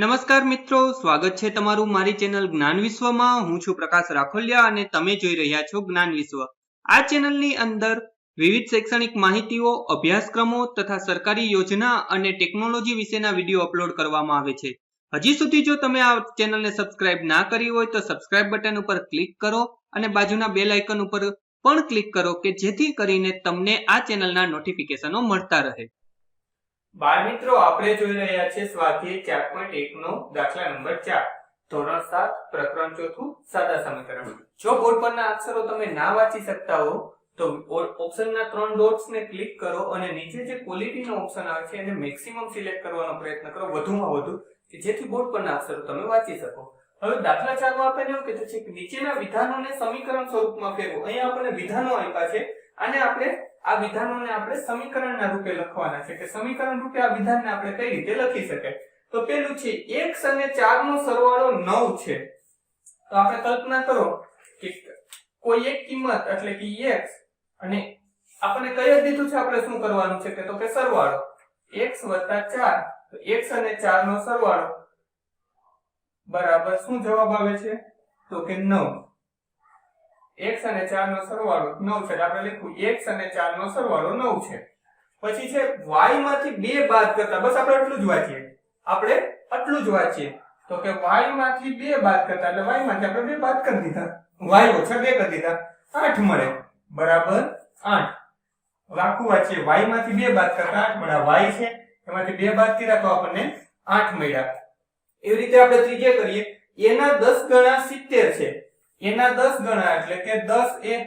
નમસ્કાર મિત્રો, સ્વાગત છે તમારું મારી ચેનલ જ્ઞાન વિશ્વમાં. હું છું પ્રકાશ રાખોલિયા અને તમે જોઈ રહ્યા છો જ્ઞાન વિશ્વ. આ ચેનલની અંદર વિવિધ શૈક્ષણિક માહિતીઓ, અભ્યાસક્રમો તથા સરકારી યોજના અને ટેકનોલોજી વિશેના વીડિયો અપલોડ કરવામાં આવે છે. હજી સુધી જો તમે આ ચેનલને સબસ્ક્રાઇબ ના કરી હોય તો સબસ્ક્રાઇબ બટન ઉપર ક્લિક કરો અને બાજુના બેલ આઇકન ઉપર પણ ક્લિક કરો કે જેથી કરીને તમને આ ચેનલના નોટિફિકેશનો મળતા રહે. બાળ મિત્રો, આપણે જોઈ રહ્યા છીએ સ્વાધ્યાય ચાર પોઈન્ટ એક નો દાખલા નંબર ચાર. ધોરણ સાત, પ્રકરણ ચોથું, સાદા સમીકરણ જો બોર્ડ પરના અક્ષરો તમે ના વાંચી શકતા હો, તો ઓપ્શનના ત્રણ ડોટ્સ ને ક્લિક કરો અને નીચે જે ક્વોલિટીનો ઓપ્શન આવે છે, એને મેક્સિમમ સિલેક્ટ કરવાનો પ્રયત્ન કરો, વધુમાં વધુ, કે જેથી બોર્ડ પરના અક્ષરો તમે વાંચી શકો. હવે દાખલા ચારમાં આપણને એવું કીધું છે કે નીચેના વિધાનોને સમીકરણ સ્વરૂપમાં ફેરવો. અહીંયા આપણને વિધાનો આપ્યા છે અને આપણે આ વિધાનોને આપણે સમીકરણના રૂપે લખવાના છે કે સમીકરણ રૂપે આ વિધાનને આપણે કઈ રીતે લખી શકાય તો પેલું છે x અને 4 નો સરવાળો 9 છે. તો આપણે કલ્પના કરો કે કોઈ એક કિંમત એટલે કે x અને આપણે કઈ દીધું છે? આપણે શું કરવાનું છે કે તો કે સરવાળો. x 4 તો x અને 4 નો સરવાળો. બરાબર શું જવાબ આવે છે? તો કે 9 x અને 4 નો સરવાળો 9 છે. આપણે લખ્યું x અને 4 નો સરવાળો 9 છે. પછી છે, y માંથી બે બાદ કરતા, બસ આપણે આટલું જ વાંચીએ. આપણે આટલું જ વાંચીએ. તો કે y માંથી બે બાદ કરતા, એટલે y માંથી આપણે બે બાદ કરી દીધા. Y ઓછા બે કરી દીધા. 8 મળે. બરાબર? 8 હવે વાંચીએ. Y માંથી બે બાદ કરતા 8 મળ્યા. Y છે, એમાંથી બે બાદ કર્યા તો આપણને 8 મળ્યા. એવી રીતે આપણે ત્રીજે કરીએ. એના 10 ગણા 70 છે. એના દસ ગણા એટલે કે દસ એ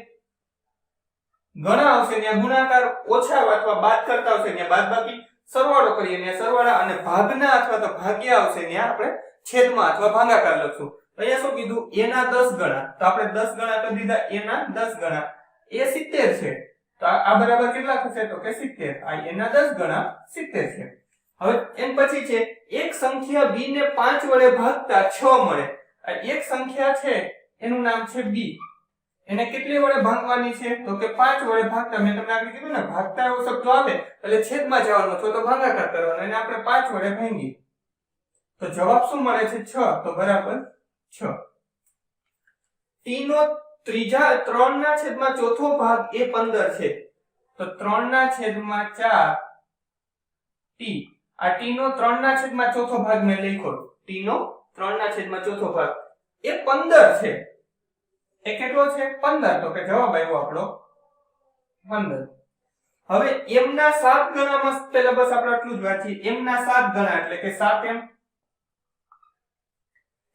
ગણા આવશે ત્યાં ગુણાકાર ઓછા અથવા બાદ કરતા આવશે ત્યાં બાદ બાકી સરવાળો કરીએ ત્યાં સરવાળા અને ભાગના અથવા તો ભાગ્યા આવશે ત્યાં આપણે છેદમાં અથવા ભાગાકાર લખશું. અહીંયા શું કીધું? એના દસ ગણા. તો આપણે દસ ગણા કરી દીધા. એના દસ ગણા. એ 70 છે. તો આ બરાબર કેટલા થશે? તો કે 70 આ એના દસ ગણા 70 છે. હવે એમ પછી છે, એક સંખ્યા બી ને પાંચ વડે ભાગતા છ મળે. આ એક સંખ્યા છે. એનું નામ છે b. એને કેટલી વડે ભાગવાની છે? તો કે 5 વડે ભાગતા. મેં તમને આગળ કીધું ને, ભાગતા એવો શબ્દ આવે, એટલે છેદમાં જવાનો છો તો ભાગાકાર કરવાનો. એને આપણે 5 વડે ભાંગી તો જવાબ શું મળે છે 6 તો બરાબર 6 t નો ત્રીજા 3 ના છેદમાં ચોથો ભાગ એ 15 છે. તો 3 ના છેદમાં 4 t. આ t નો 3 ના છેદમાં ચોથો ભાગ મેં લખ્યો. T નો 3 ના છેદમાં ચોથો ભાગ. એ 15 છે. એ કેટલો છે? 15 તો કે જવાબ આવ્યો આપણો. 15 હવે m ના 7 ગણામાં પહેલા બસ આપણે આટલું જ વાંચીએ. m ના 7 ગણા એટલે કે 7m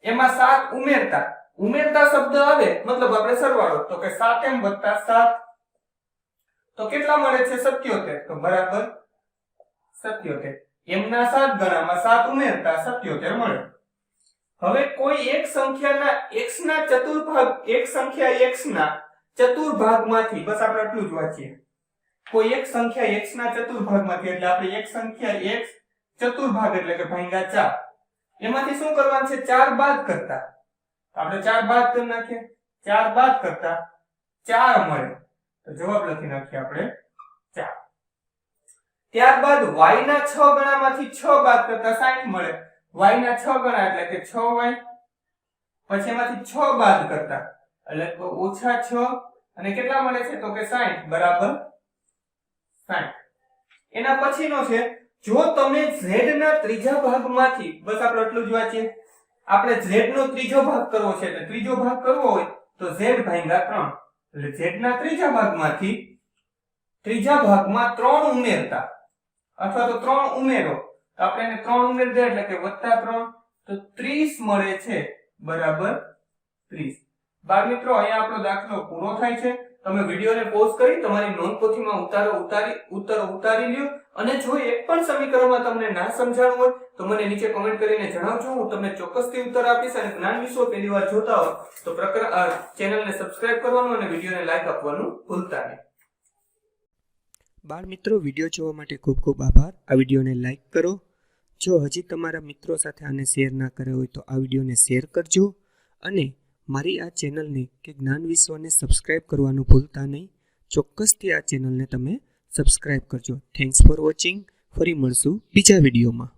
એમાં? 7 ઉમેરતા. ઉમેરતા શબ્દ આવે, મતલબ આપણે સરવાળો. તો કે 7m 7 તો કેટલા મળે છે? 77 તો બરાબર 77 m ના 7 ગણામાં 7 ઉમેરતા 77 મળે. હવે કોઈ એક સંખ્યાના x ના ચતુર્ભાગ, એક સંખ્યા x ના ચતુર્ભાગમાંથી, બસ આપણે આટલું જ વાંચીએ. કોઈ એક સંખ્યા x ના ચતુર્ભાગમાંથી, એટલે આપણે એક સંખ્યા x ચતુર્ભાગ એટલે કે ભાગ્યા 4 એમાંથી શું કરવાનું છે? 4 બાદ કરતા. આપણે 4 બાદ કરી નાખીએ. 4 બાદ કરતા 4 મળે. તો જવાબ લખી નાખીએ આપણે 4 ત્યારબાદ y ના 6 ગણામાંથી 6 બાદ કરતા 60 મળે. Y ના 6 ગણા એટલે કે 6y પછી એમાંથી 6 બાદ કરતા. એટલે ઓછા 6 અને કેટલા મળે છે? તો કે 60 બરાબર? 60 એના પછીનો છે, જો તમે z ના ત્રીજા ભાગમાંથી, બસ આપણે એટલું જ વાંચીએ. આપણે z નો ત્રીજો ભાગ કરવો છે, એટલે ત્રીજો ભાગ કરવો હોય, તો z ભાગ્યા 3 એટલે z ના ત્રીજા ભાગમાંથી, ત્રીજા ભાગમાં 3 ઉમેરતા. અથવા તો 3 ઉમેરો. આપણે એને 3 ઉમેર દે, એટલે કે વત્તા 3 તો 30 મળે છે. બરાબર? 30 બાળ મિત્રો, અહીંયા આપણો દાખલો પૂરો થાય છે. તમે વિડીયોને પોઝ કરી, તમારી નોંધપોથીમાં ઉતારો, ઉતારી, ઉત્તર ઉતારી લ્યો. અને જો એક પણ સમીકરણમાં તમને ના સમજાણું હોય, તો મને નીચે કમેન્ટ કરીને જણાવજો. હું તમને ચોક્કસથી ઉત્તર આપીશ અને જ્ઞાન વિશ્વ પહેલી વાર જોતા હો તો પ્રકરણ ચેનલને સબસ્ક્રાઇબ કરવાનું અને વિડીયોને લાઈક આપવાનું ભૂલતા નહીં. બાળ મિત્રો, વીડિયો જોવા માટે ખૂબ ખૂબ આભાર. આ વિડીયોને લાઈક કરો. જો હજી તમારા મિત્રો સાથે આને શેર ના કર્યો હોય તો આ વિડીયોને શેર કરજો અને મારી આ ચેનલને કે જ્ઞાન વિશ્વને સબસ્ક્રાઇબ કરવાનું ભૂલતા નહીં, ચોક્કસથી આ ચેનલને તમે સબસ્ક્રાઇબ કરજો. થેન્ક્સ ફોર વોચિંગ ફરી મળશું બીજા વિડીયોમાં